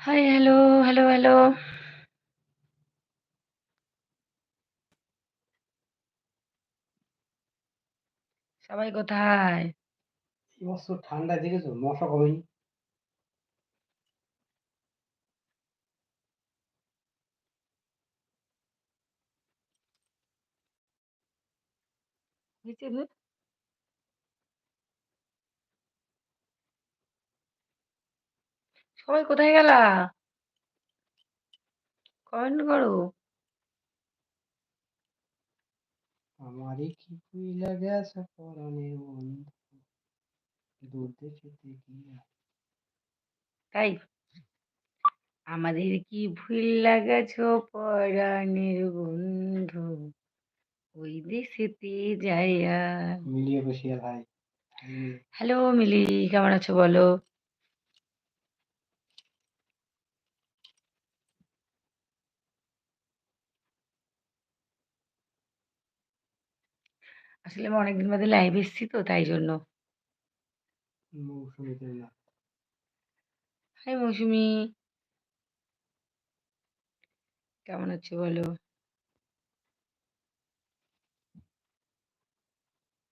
High, hello, hello, hello. সবাই কোথায়? এই বছর ঠান্ডায় দেখেছ মশা কমেনি? হয়েছে সবাই কোথায় গেলা? কমেন্ট করো। আমারই কি ভুইলা গেছো পরাণের বন্ধু দূর দেশেতে গিয়া তাই? আমাদের কি ভুল গেছো পরাণের বন্ধু ওই দেশেতে যাইয়া। মিলিয়ে বসিয়া ভাই হ্যালো মিলি, কেমন আছো বলো? আসলে আমি অনেকদিন বাদে লাইভ এসেছি তো তাই জন্য। হাই মৌসুমী। কেমন আছো বলো?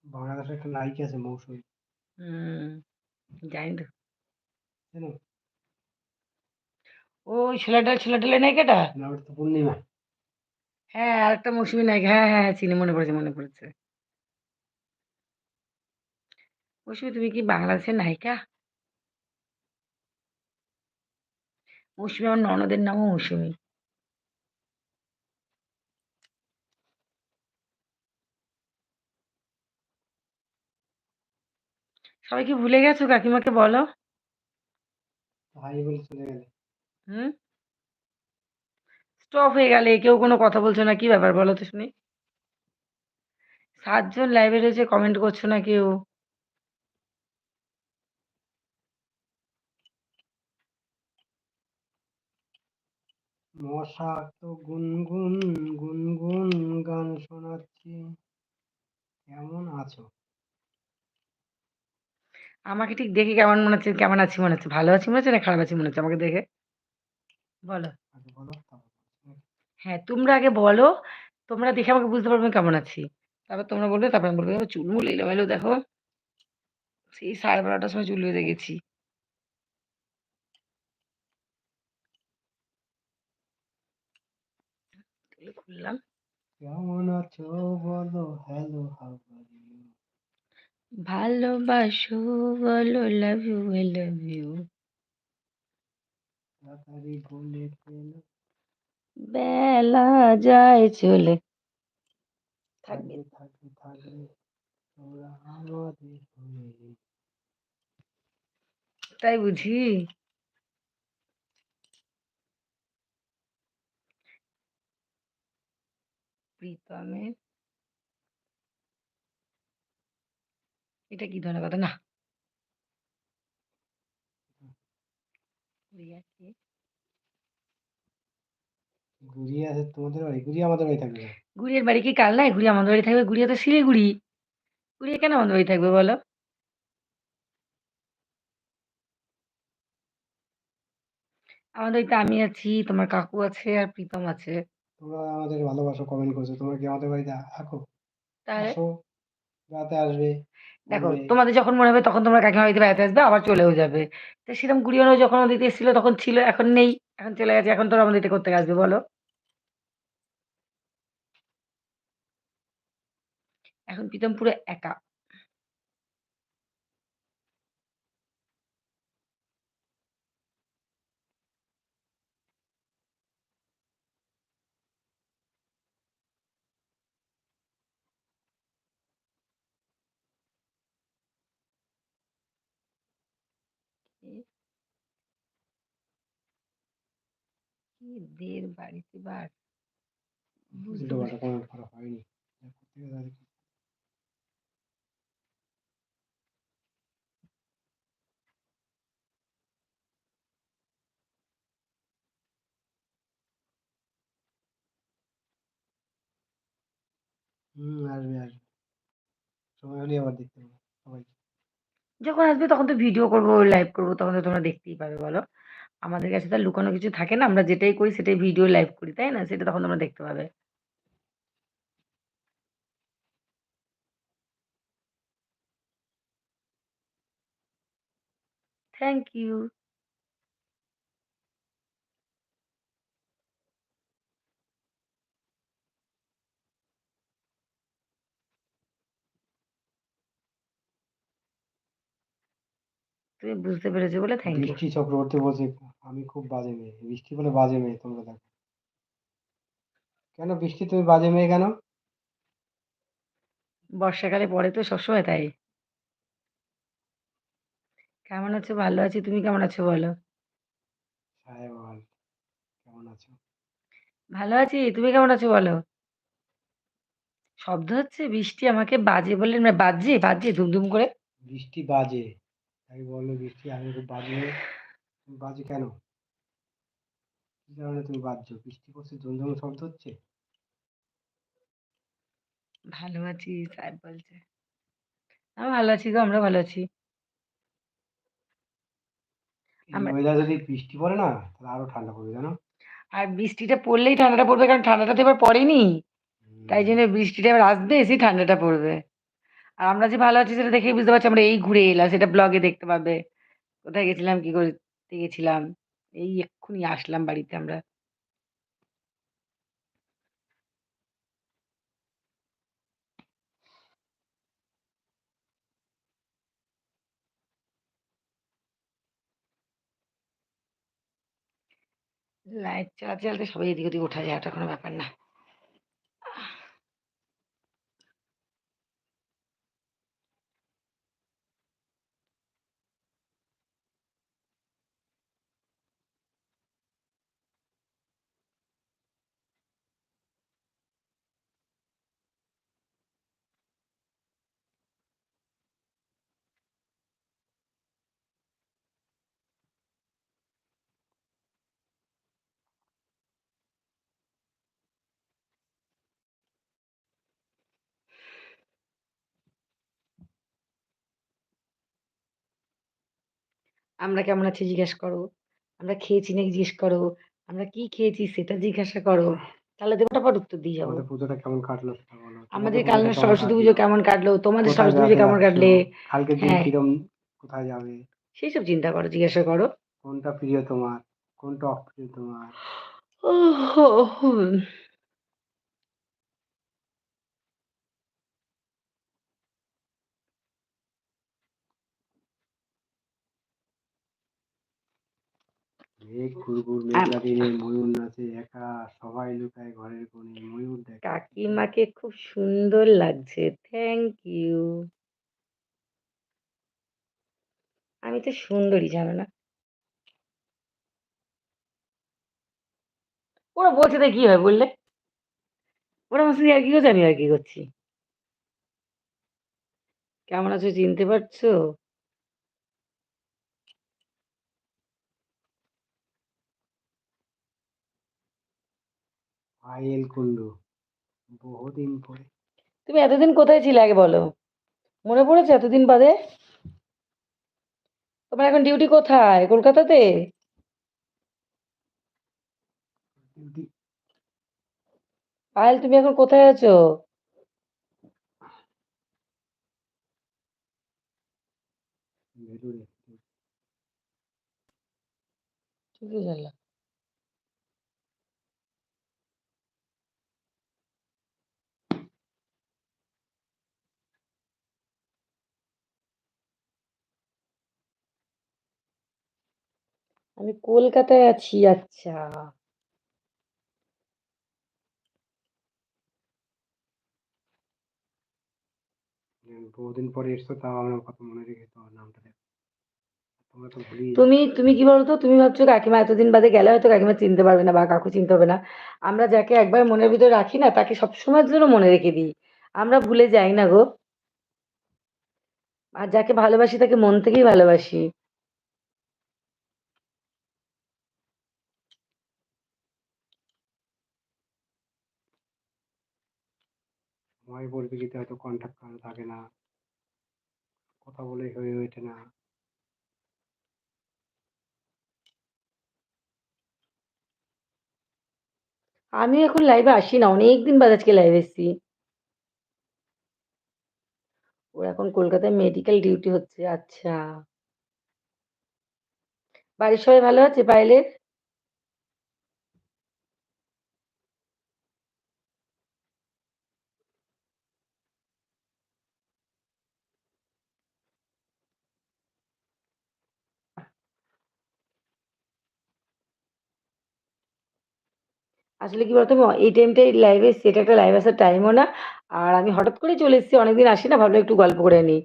বাংলাদেশে একটা নায়িকা আছে মৌসুমী হুম, জানি তো। ওই ছোলা ডাল ছোলা নায়িকাটা? পূর্ণিমা হ্যাঁ, আরেকটা মৌসুমী নায়িকা। হ্যাঁ, হ্যাঁ, হ্যাঁ, চিনি মনে পড়েছে, মনে পড়েছে। মৌসুমী তুমি কি বাংলাদেশের নায়িকা? মৌসুমী আমার ননদের নামও মৌসুমী। সবাই কি ভুলে গেছো কাকিমাকে বলো? ভাই বলে চলে গেলে হুম? স্টপ হয়ে গেলে কেউ কোনো কথা বলছো না কি ব্যাপার বলো তো শুনি? ৭ জন লাইভে রয়েছে কমেন্ট করছ না কেউ। মশা তো গুনগুন গুনগুন গান শোনাচ্ছি কেমন আছো? আমাকে ঠিক দেখে কেমন মনে হচ্ছে কেমন আছি মনে হচ্ছে? ভালো আছি মনে হচ্ছে না খারাপ আছি মনে হচ্ছে আমাকে দেখে? বলো। হ্যাঁ, তোমরা আগে বলো। তোমরা দেখে আমাকে বুঝতে পারবে কেমন আছি। তারপর তোমরা বলবে তারপর আমি বলব চুলমুল এলোমেলো দেখো। সেই সাড়ে বারোটার সময় চুল বেঁধে গেছি। খুললাম। কেমন আছো বলো হ্যালো হাউ আর ইউ ভালোবাসো বলো love you I love you. তাড়াতাড়ি বলে ফেলো বেলা যায় চলে। থাকবে। থাকবে থাকবে থাকবে তোরা আমাদের তাই বুঝি? প্রীতমের এটা কি ধরনের কথা? না। গুড়িয়া তোমাদের বাড়ি গুড়িয়া আমাদের বাড়ি থাকবে গুড়িয়ার বাড়ি কি কালনায়? গুড়িয়া আমাদের বাড়ি থাকবে? গুড়িয়া তো শিলিগুড়ি। গুড়িয়া কেন আমাদের বাড়ি থাকবে বলো? আমাদের বাড়িতে আমি আছি, তোমার কাকু আছে আর প্রীতম আছে। তোমরা আমাদের ভালোবাসো কমেন্ট করছ তোমরা কি আমাদের বাড়িতে থাকো তাহলে? আসো রাতে আসবে দেখো ঘুরবে। তোমাদের যখন মনে হবে তখন তোমরা কাকিমার বাড়িতে বেড়াতে আসবে আবার চলেও যাবে। তো সেরকম গুড়িয়ারও যখন আমাদের বাড়িতে এসেছিল তখন ছিল, এখন নেই। এখন চলে গেছে। এখন তোরা আমাদের কোত্থেকে আসবে বলো? এখন প্রীতম পুরো একা। কে? কি দের বাড়িতে বার? বুঝতে করা হয়নি? হুম আসবে আসবে সময় হলে আবার দেখতে পাবো সবাই যখন আসবে তখন তো ভিডিও করব লাইভ করব তখন তো তোমরা দেখতেই পাবে বলো? আমাদের কাছে তো লুকানো কিছু থাকে না। আমরা যেটাই করি সেটাই ভিডিও লাইভ করি, তাই না? সেটা তখন আমরা দেখতে পাবে। Thank you. তুমি বুঝতে পেরেছ বলে থ্যাংক ইউ। বৃষ্টি চক্রবর্তী বলছে আমি খুব বাজে মেয়ে। বৃষ্টি বলে বাজে মেয়ে তোমরা দেখো। কেন বৃষ্টি তুমি বাজে মেয়ে কেন? বর্ষাকালে পড়ে তো সবসময় তাই। কেমন আছো? ভালো আছি। তুমি কেমন আছো বলো? কেমন আছো? ভালো আছি। তুমি কেমন আছো বলো? শব্দ হচ্ছে? বৃষ্টি আমাকে বাজে বললেন মানে বাজছে? বাজছে ধুমধুম করে? বৃষ্টি বাজে। তাই বলল বৃষ্টি আমি খুব বাজে। তুমি বাজে কেন? কি কারণে তুমি বাজছো? বৃষ্টি পড়ছে ঝমঝম শব্দ হচ্ছে? ভালো আছি সাহেব বলছে। আমি ভালো আছি গো, আমরাও ভালো আছি। আমরা ওয়েদারে যদি বৃষ্টি পড়ে না তাহলে আরও ঠান্ডা পড়বে জানো? আর বৃষ্টিটা পড়লেই ঠান্ডাটা পড়বে কারণ ঠান্ডাটা তো এবার পড়েনি। তাই জন্য বৃষ্টিটা এবার আসবে এসেই ঠান্ডাটা পড়বে। আর আমরা যে ভালো আছি সেটা দেখেই বুঝতে পারছি আমরা এই ঘুরে এলাম সেটা ব্লগে দেখতে পাবে। কোথায় গেছিলাম, কি করতে গেছিলাম। এই এক্ষুনি আসলাম বাড়িতে আমরা। লাইট চালাতে, চালাতে সবাই এদিক ওদিক ওঠা যায় ওটা কোনো ব্যাপার না। আমরা কেমন আছি জিজ্ঞেস করো। আমরা খেয়েছি নাকি জিজ্ঞেস করো। আমরা কি খেয়েছি সেটা জিজ্ঞাসা করো। তাহলে ফটাফট উত্তর দিয়ে যাব। পুজোটা কেমন কাটলো আমাদের কালনার সরস্বতী পুজো কেমন কাটলো? তোমাদের সরস্বতী পুজো কেমন কাটলে? কালকের দিন হ্যাঁ। কিরম কোথায় যাবে? সেইসব চিন্তা করো, জিজ্ঞাসা করো। কোনটা প্রিয় তোমার? কোনটা অপ্রিয় তোমার? মেঘ ঘুরঘুর মেঘলা দিনে ময়ূর নাচে একা সবাই লুকায় ঘরের কোণে ময়ূর দেখে। কাকিমাকে খুব সুন্দর লাগছে। Thank you. আমি তো সুন্দরী জানো না? ওরা বলছে তাই কি হয় বললে? ওরা আমার আর ইয়ার্কি করছে, আমি আর কি করছি। কেমন আছো চিনতে পারছ? পায়েল কুন্ডু বহুদিন পরে। তুমি এতদিন কোথায় ছিলে আগে বলো? মনে পড়েছে এতদিন বাদে? তোমার এখন ডিউটি কোথায়? কলকাতাতে? পায়েল তুমি এখন কোথায় আছো? ভেলোরে। তুই আমি কলকাতায় আছি। আচ্ছা। বহুদিন পরে এসছো তাও আমার কথা মনে রেখে তোমার নামটা। তুমি তুমি কি বলতো? তুমি ভাবছ কাকিমা এতদিন বাদে গেলে হয়তো কাকিমা চিনতে পারবে না বা কাকু চিনতে হবে না। আমরা যাকে একবার মনের ভিতরে রাখি না তাকে সবসময়ের জন্য মনে রেখে দিই। আমরা ভুলে যাই না গো। আর যাকে ভালোবাসি তাকে মন থেকেই ভালোবাসি। সময়ের পরিপ্রেক্ষিতে হয়তো কন্ট্যাক্ট কারও থাকে না। কথা বলে হয়ে ওঠে না। আমি এখন লাইভে আসি না অনেক দিন বাদ আজকে লাইভ এসেছি। ওর এখন কলকাতায় মেডিকেল ডিউটি হচ্ছে আচ্ছা। বাড়ির সবাই ভালো আছে বাইরের? আসলে কি বলতো? এই টাইমটায় লাইভে। এটা একটা লাইভ আসার টাইমও না। আর আমি হঠাৎ করেই চলে এসেছি। অনেকদিন আসি না। ভাবলাম একটু গল্প করে নিই।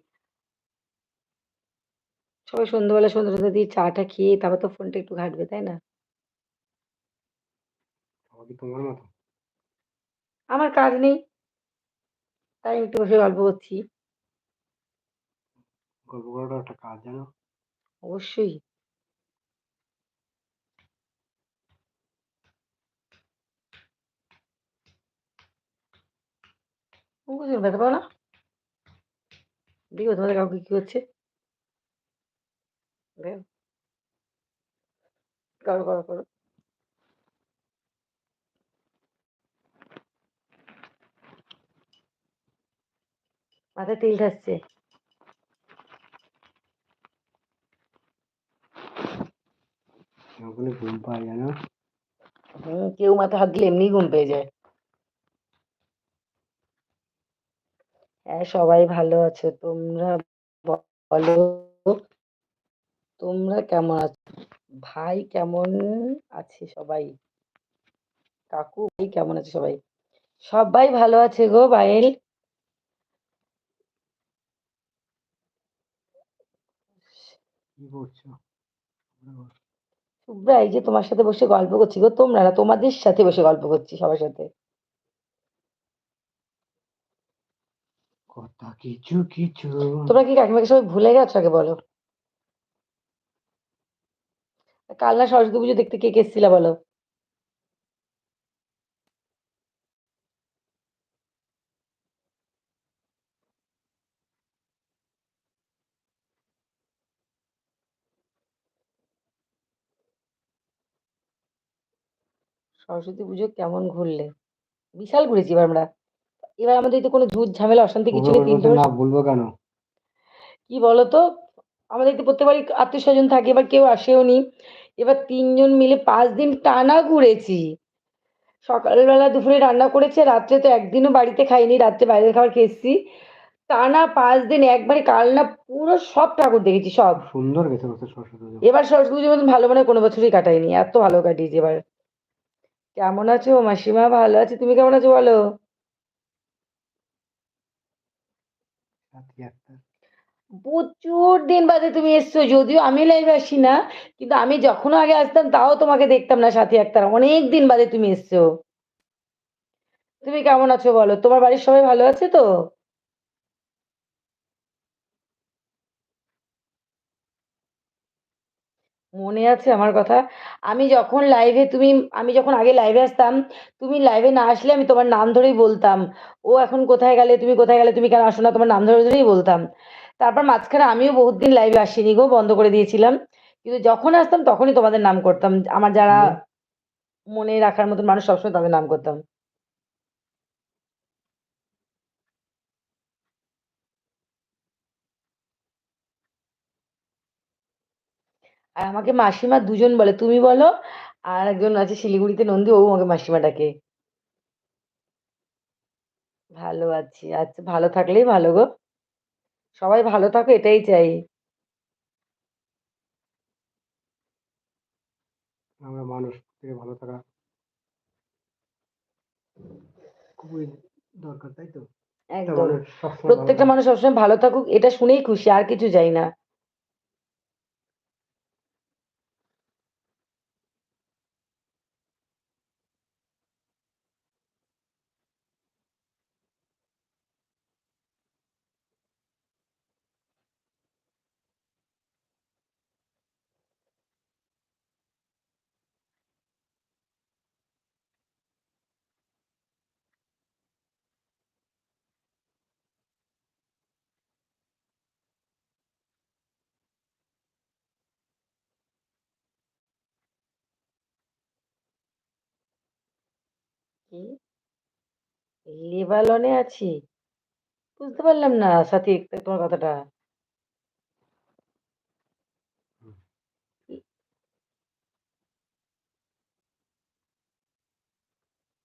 সবাই সন্ধ্যাবেলা সন্ধ্যা-টন্ধা দিয়ে চা-টা খেয়ে তারপর তো ফোনটা একটু ঘাটবে তাই না? তোমার মতো? আমার কাজ নেই। তাই একটু বসে গল্প করছি। গল্প করাটাও একটা কাজ, জানো? অবশ্যই। ব্যথা পাও না? দেখো তোমাদের কাউকে কি হচ্ছে? করো, করো, করো। মাথায় তেল বলে ঘুম পায়, জানো? কেউ মাথায় হাত দিলে এমনি ঘুম পেয়ে যায়। হ্যাঁ, সবাই ভালো আছে। তোমরা বলো তোমরা কেমন আছো? ভাই কেমন আছে সবাই? কাকু, ভাই কেমন আছে সবাই? সবাই ভালো আছে গো বাইল কি করছ? শুভ্রা এই যে তোমার সাথে বসে গল্প করছি গো। তোমরা না, তোমাদের সাথে বসে গল্প করছি সবার সাথে। কিছু, কিছু তোমরা কি কাকিমাকে সবাই ভুলে গেছো আগে বলো? কাল না সরস্বতী পুজো দেখতে কে, কে এসেছিলা বলো? সরস্বতী পুজো কেমন ঘুরলে? বিশাল ঘুরেছি আমরা। এবার আমাদের তো কোনো ঝুট ঝামেলা অশান্তি কিছু নেই। বলব না, বলব কেন? কি বলতো? আমাদের তো প্রত্যেকবারই আত্মীয়স্বজন থাকে। এবার কেউ আসেও নি এবার তিনজন মিলে পাঁচ দিন টানা ঘুরেছি। সকালবেলা দুপুরে রান্না করেছে, রাত্রে তো একদিনও বাড়িতে খাইনি। রাত্রে বাইরের খাবার খেয়েছি টানা পাঁচ দিন একবারে কাল না পুরো সব ঠাকুর দেখেছি সব। সুন্দর গেছে। এবার সরস্বতী পুজোর মতন ভালো মনে কোনো বছরই কাটাইনি। এত ভালো কাটিয়েছি এবার। কেমন আছো মাসিমা? ভালো আছি। তুমি কেমন আছো বলো? সাথী একটা। প্রচুর দিন বাদে তুমি এসছো। যদিও আমি লাইভে আসি না। কিন্তু আমি যখন আগে আসতাম তাও তোমাকে দেখতাম না সাথী আক্তার। অনেক দিন বাদে তুমি এসছো। তুমি কেমন আছো বলো? তোমার বাড়ির সবাই ভালো আছে তো? মনে আছে আমার কথা? আমি যখন লাইভে তুমি আমি যখন আগে লাইভে আসতাম, তুমি লাইভে না আসলে আমি তোমার নাম ধরেই বলতাম। "ও এখন কোথায় গেলে? তুমি কোথায় গেলে? তুমি কেন আসো না?" তোমার নাম ধরে, ধরেই বলতাম। তারপর মাঝখানে আমিও বহুত দিন লাইভে আসিনি গো, বন্ধ করে দিয়েছিলাম। কিন্তু যখন আসতাম তখনই তোমাদের নাম করতাম। আমার যারা মনে রাখার মতন মানুষ সবসময় তাদের নাম করতাম। আর আমাকে মাসিমা দুজন বলে। তুমি বলো, আর একজন আছে শিলিগুড়িতে নন্দী, ও আমাকে মাসিমা ডাকে। ভালো আছি। আচ্ছা ভালো থাকলেই ভালো গো। সবাই ভালো থাকো এটাই চাই। আমরা মানুষ, প্রত্যেকের ভালো থাকা খুবই দরকার, তাই তো? একদম। প্রত্যেকটা মানুষ সবসময় ভালো থাকুক এটা শুনেই খুশি। আর কিছু চাই না। কি? লেবাননে আছি? বুঝতে পারলাম না সাথী তোমার কথাটা।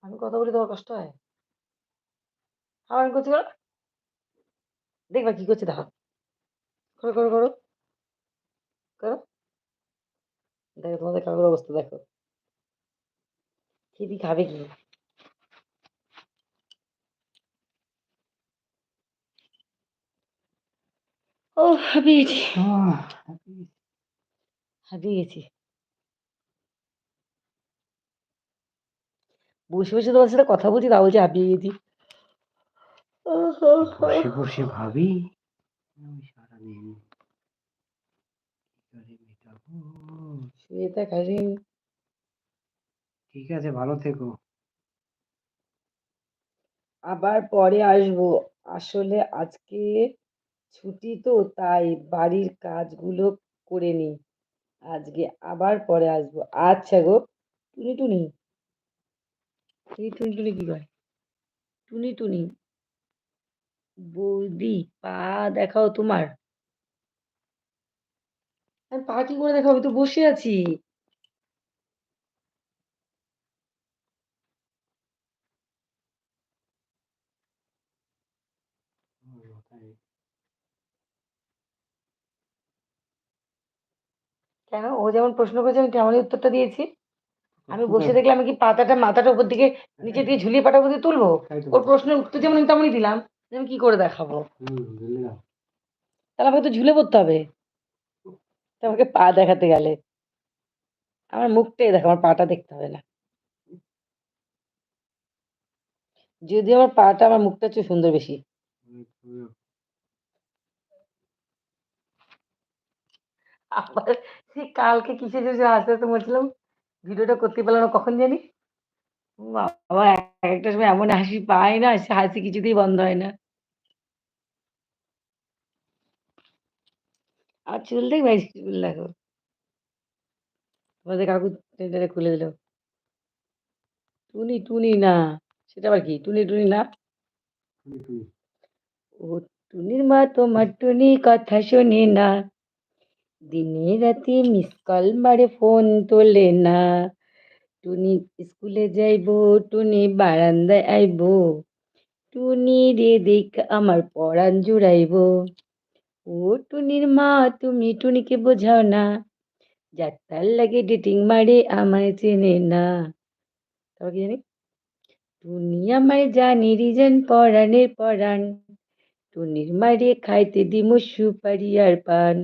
আমি কথা বলি তোমার কষ্ট হয়? হাওয়ান করছি করো। দেখবা কি করছে দেখো। করো, করো, করো। করো। দেখো তোমাদের কাকুর অবস্থা দেখো। খেদি খাবে কি? ওহ! হাঁপিয়ে গেছি। হাঁপিয়ে। বসে, বসে তোমার সাথে কথা বলছি তাও বলছি হাঁপিয়ে গেছি। বসে, বসে ভাবি ঠিক আছে ভালো থেকো। আবার পরে আসব। আসলে আজকে ছুটি তো তাই বাড়ির কাজগুলো করে নিই। আজকে আবার পরে আসব। আচ্ছা গো। টুনি, টুনি। এই টুনি, টুনি কি কয়? টুনি, টুনি। বৌদি পা দেখাও তোমার। পা কি করে দেখাবো? তো বসে আছি। আমার মাথায় কেন? ও যেমন প্রশ্ন করেছে আমি তেমনই উত্তরটা দিয়েছি। আমি বসে। থাকলে আমি কি পাতাটা মাথাটা উপর দিকে নিচের দিকে ঝুলিয়ে পাটা উপর দিয়ে তুলবো? ওর প্রশ্নের উত্তর যেমন আমি তেমনই দিলাম। আমি কি করে দেখাবো? তাহলে আমাকে তো ঝুলে পড়তে হবে। আমাকে পা দেখাতে গেলে। আমার মুখটাই দেখো, আমার পাটা দেখতে হবে না। যদি আমার পাটা আমার মুখটা চেয়ে সুন্দর বেশি। আবার সেই কালকে কিসে জন্য হাসতে, হাসতে মরছিলাম। ভিডিওটা করতে পারলাম না কখন জানি? বাবা! একেকটা সময় এমন হাসি পায় না, সে হাসি কিছুতেই বন্ধ হয় না। আর চুল দেখবে? ভাই চুল দেখো। তোমাদের কাকু টেনে, টেনে খুলে দিল। টুনি, টুনি না। সেটা আবার কি? টুনি, টুনি না? ও টুনির মা তোমার টুনি কথা শোনে না। দিনে রাতে মিস কল মারে ফোন তোলে না। টুনি স্কুলে যাইবো, টুনি বারান্দায় আইবো। টুনি রে দেখ আমার পরাণ জুড়াইবো। ও টুনির মা তুমি টুনিকে বোঝাও না। যার তার লাগে ডেটিং মারে আমায় চেনে না। জানি? টুনি আমায় জানে রিজন পরাণের পরাণ। টুনির মারে খাইতে দিমু সুপারি আর পান।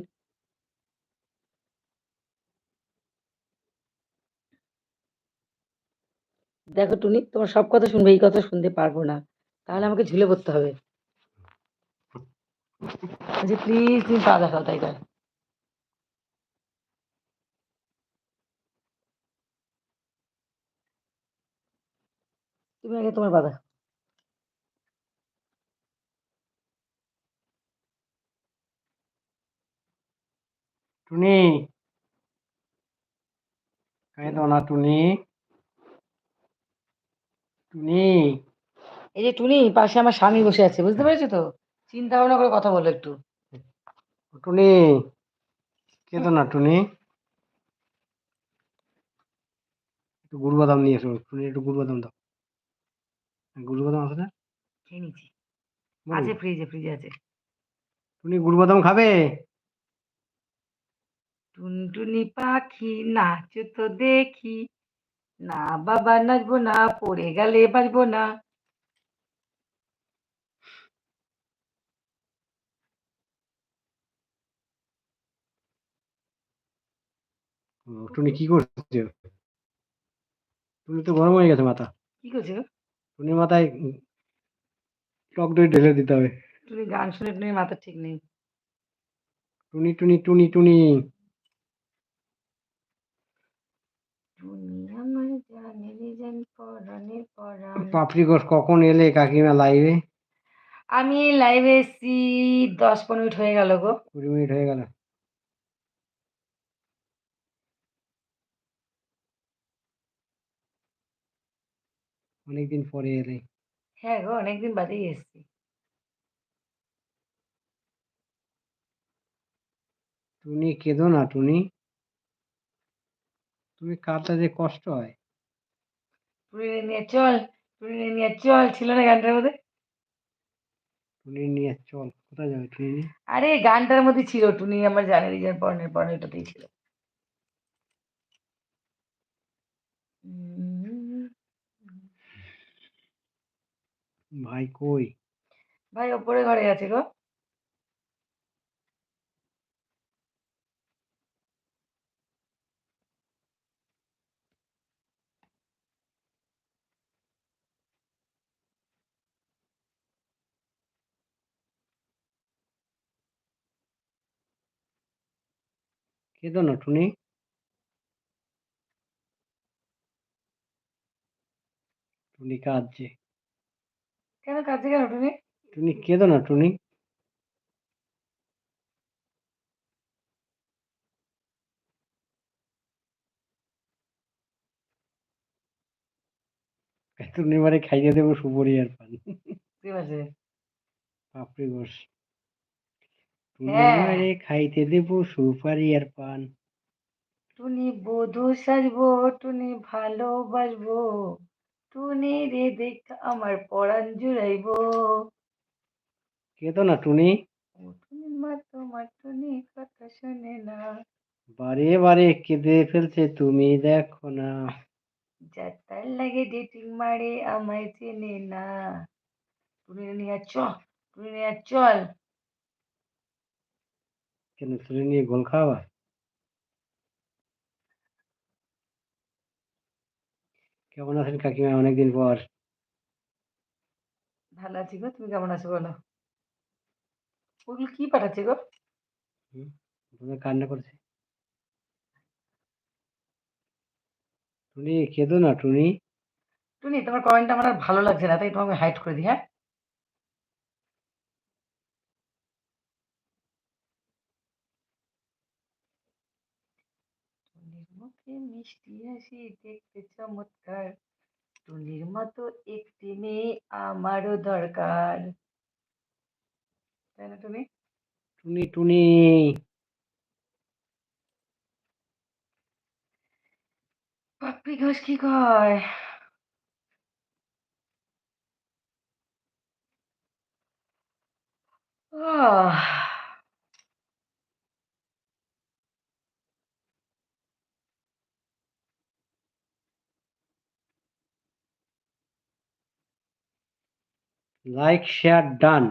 দেখো টুনি, তোমার সব কথা শুনবে, এই কথা শুনতে পারব না। তাহলে আমাকে ঝুলে পড়তে হবে। বলছি প্লিজ তুমি পা দেখাও, তাই কয়। তুমি আগে তোমার পা দেখাও। টুনি। কেঁদো না, টুনি। টুনি। এই যে টুনি পাশে আমার স্বামী বসে আছে। বুঝতে পেরেছ তো? চিন্তা ভাবনা করে কথা বলো একটু। টুনি। কেঁদো না টুনি। একটু গুড় বাদাম নিয়ে এসো। টুনি একটু গুড় বাদাম দাও। গুড় বাদাম আছে না? খেয়ে নিচ্ছি। আছে ফ্রিজে, ফ্রিজে আছে। টুনি গুড় বাদাম খাবে? টুনটুনি পাখি নাচো তো দেখি। না বাবা নাচবো না, পড়ে গেলে বাঁচবো না। টুনি কি করছে? টুনি তো গরম হয়ে গেছে মাথা। কি করছে টুনির মাথায় টক দই ঢেলে দিতে হবে। টুনি গান শুনে টুনির মাথা ঠিক নেই। টুনি, টুনি, টুনি, টুনি। টুনি আমায় জানে রিজন পরাণের পরাণ। পাপড়ি গোস কখন এলে কাকিমা লাইভে? আমি লাইভে এসছি ১০-১৫ মিনিট হয়ে গেল গো। ২০ মিনিট হয়ে গেল। অনেকদিন পরে এলে হ্যাঁ গো অনেকদিন বাদেই এসছি টুনি কেঁদো না টুনি তুমি কাঁদলে যে কষ্ট হয়। টুনি নিয়ে চল টুনি নিয়ে চল ছিল না গানটার মধ্যে? টুনি নিয়ে চল কোথায় যাবে টুনি আরে গানটার মধ্যে ছিল টুনি আমার জানের রিজার পর্ণের পর্ণ এটাতেই ছিল। ভাই কই? ভাই ওপরে ঘরে আছে গো। কেঁদো না টুনি? টুনি কাঁদছে। কেন কাছে কেন টুনি? টুনি কেঁদো না টুনি? টুনি বারে খাইয়ে দেবো সুপরি আর পান। ঠিক আছে পাপড়ি গোস টুনি হ্যাঁ। খাইতে দেবো সুপারি আর পান। টুনি বধূ সাজবো টুনি ভালোবাসবো টুনি রে দেখ আমার পরাণ জুড়াইবো। কেঁদো না টুনি। ও টুনির মা তোমার টুনি কথা শোনে না। বারে বারে কেঁদে ফেলছে তুমি দেখো না। যার তার লাগে ডেটিং মারে আমায় চেনে না। টুনি নিয়ে চ টুনি নিয়ে চল। কেন টুনি নিয়ে গোল খাওয়া কেমন আছেন কাকিমা? অনেকদিন পর। ভালো আছি গো তুমি কেমন আছো বলো? ওগুলো কি পাঠাচ্ছে গো? কান্না করছে। টুনি কেঁদো না টুনি। টুনি তোমার কমেন্টটা আমার আর ভালো লাগছে না তাই তোমাকে হাইড করে দিই হ্যাঁ টুনির মুখে মিষ্টি হাসি দেখতে চমৎকার। টুনির মতো একটি মেয়ে আমারও দরকার। তাই না টুনি? টুনি টুনি! পাপ্পি ঘোষ কি কয়? আহ! লাইক শেয়ার ডান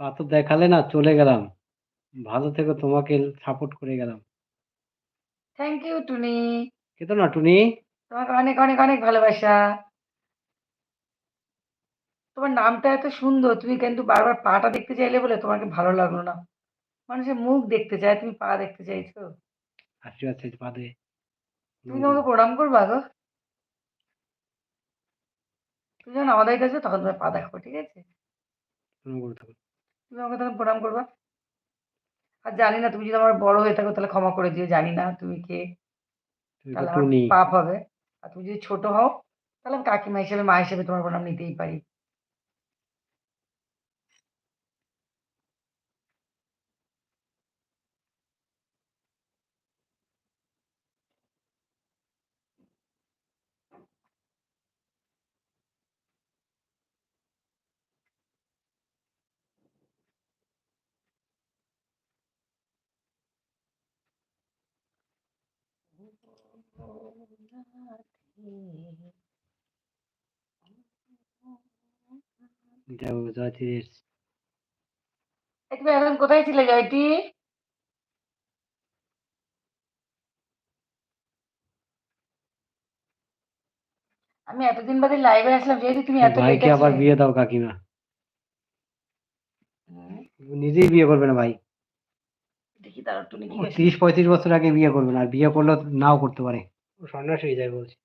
পা তো দেখালে না চলে গেলাম। ভালো থেকো তোমাকে সাপোর্ট করে গেলাম। Thank you Tuni. কেঁদো না টুনি? তোমাকে অনেক অনেক অনেক ভালোবাসা। তোমার নামটা এত সুন্দর তুমি কিন্তু বারবার পাটা দেখতে চাইলে বলে তোমাকে ভালো লাগল না। মানুষের মুখ দেখতে চায় তুমি পা দেখতে চাইছো। আশীর্বাদ চাইছো পা পাদে। তুমি আমাকে প্রণাম করবা গো? তুমি যখন আমাদের কাছে তখন তোমার পা দেখাবো ঠিক আছে? তুমি আমাকে তখন প্রণাম করবা। আর জানি না তুমি যদি আমার বড় হয়ে থাকো তাহলে ক্ষমা করে দিও জানি না তুমি কে। তাহলে আমার পাপ হবে। আর তুমি যদি ছোট হও তাহলে আমি কাকিমা হিসেবে মা হিসেবে তোমার প্রণাম নিতেই পারি। যাও জাতির এই তুমি এখন কোথায় ছিলে জয়টি আমি এতদিন বাদে লাইভে আসলাম যেহেতু তুমি এত ভাইকে লেট আবার বিয়ে দাও কাকিমা নিজেই বিয়ে করবে না ভাই দেখি তারা তুমি কি তিরিশ পঁয়ত্রিশ বছর আগে বিয়ে করবে না আর বিয়ে করলেও নাও করতে পারে। সন্ন্যাস হয়ে যায় বলছি।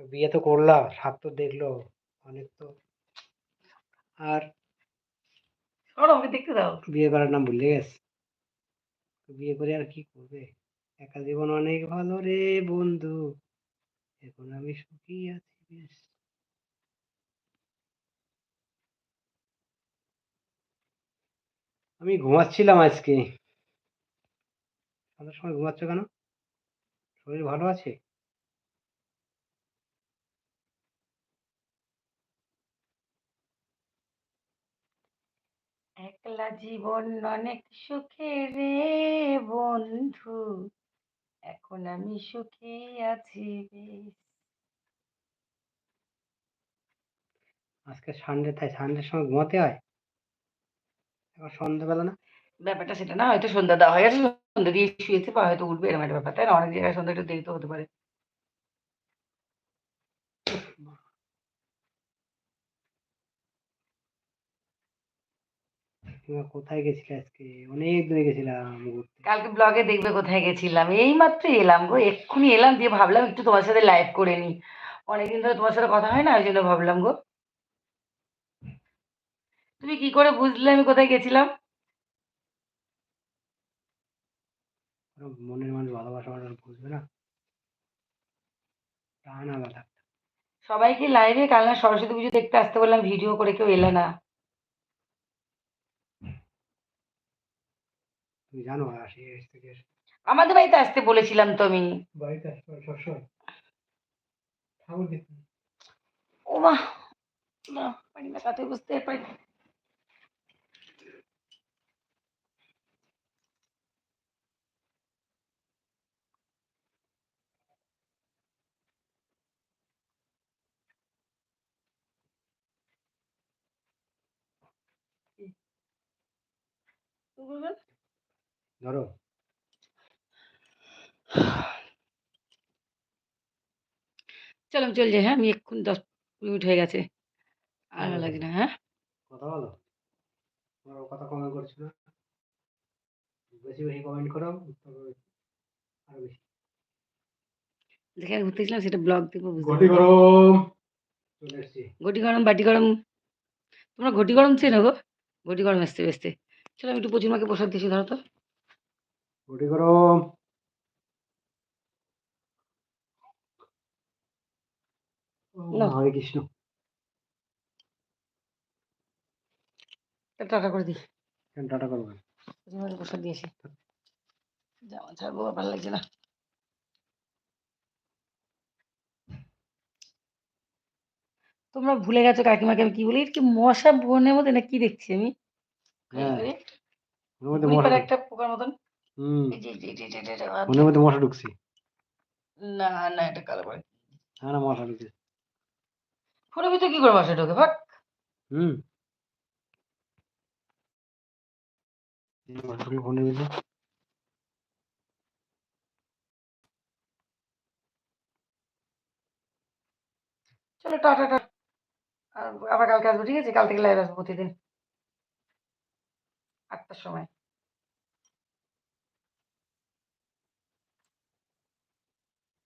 বিয়ে তো করলাম সাত তো দেখল অনেক তো। আর ওকে দেখতে দাও। বিয়ে করার নাম ভুলে গেছে। বিয়ে করে আর কি করবে? একা জীবন অনেক ভালো রে বন্ধু। এখন আমি সুখী আছি বেশ। আমি ঘুমাচ্ছিলাম আজকে। সন্ধ্যার সময় ঘুমাচ্ছ কেন? শরীর ভালো আছে? একলা জীবন অনেক সুখে রে বন্ধু। এখন আমি সুখে আছি বেশ। আজকে সানডে তাই সানডের সময় ঘুমাতে হয়? এখন সন্ধ্যাবেলা না? ব্যাপারটা সেটা না হয়তো সন্ধ্যা দেওয়া হয়ে গেছে। সন্ধ্যা দিয়ে শুয়েছে বা হয়তো উঠবে এরকম একটা ব্যাপার। তাই না? অনেক জায়গায় সন্ধ্যা একটু দেরি তো হতে পারে। কোথায় গেছিলে আজকে? অনেক দূরে গেছিলাম কালকে ব্লগে দেখবে কোথায় গেছিলাম। এই মাত্র এলাম গো এক্ষুনি এলাম দিয়ে ভাবলাম একটু তোমার সাথে লাইভ করে নি অনেকদিন ধরে তোমার সাথে কথা হয় না ওই জন্য ভাবলাম গো। তুমি কি করে বুঝলে আমি কোথায় গেছিলাম? মনের মানুষ ভালোবাসা মানুষ বুঝবে না। টান আলাদা সবাইকে লাইভে কাল না সরস্বতী পুজো দেখতে আসতে বললাম ভিডিও করে কেউ এলে না। তুমি জানো আসি এস থেকে আমাদের বাড়িতে আসতে বলেছিলাম তো আমি। বাড়িতে আসতে সবসময় ঠাকুর দেখতে। ও মা না পারি না কাতে বুঝতে পারি ধরো। চলো আমি চল যাই হ্যাঁ? আমি এক্ষুনি দশ মিনিট হয়ে গেছে। আর লাগে না হ্যাঁ? কথা বলো। তোমার ও কথা কমেন্ট করছ না। বেশি বেশি কমেন্ট করো আরও বেশি। যেখানে ঘুরতে গেছিলাম সেটা ব্লগ দেখব বুঝতে ঘটি। গরম। চলে এসছি। ঘটি গরম বাটি গরম। তোমরা ঘটি গরম চেনো গো? ঘটি গরম আসতে বেসতে চলো আমি একটু প্রচুর মাকে প্রসাদ দিয়েছি ধরো তো। ঘটি গরম। হরে কৃষ্ণ। টাটা করে দিই। কেন টাটা করব দিয়েছি জামা ছাড়বো ভালো লাগছে না। তোমরা ভুলে গেছো কাকিমাকে আমি কি বলি? কি মশা বনের মধ্যে না কি দেখছি আমি? একটা পোকার মতন। মনের মধ্যে মশা ঢুকছে। না না এটা কালো হ্যাঁ না মশা ঢুকছে। ফোনের ভিতরে কি করে মশা ঢোকে? ভাগ। হুম। এই ফোনের ভিতরে। চলো টাটা টাটা আবার কালকে আসব ঠিক আছে? কাল থেকে লাইভ আসব প্রতিদিন। আটটার সময়।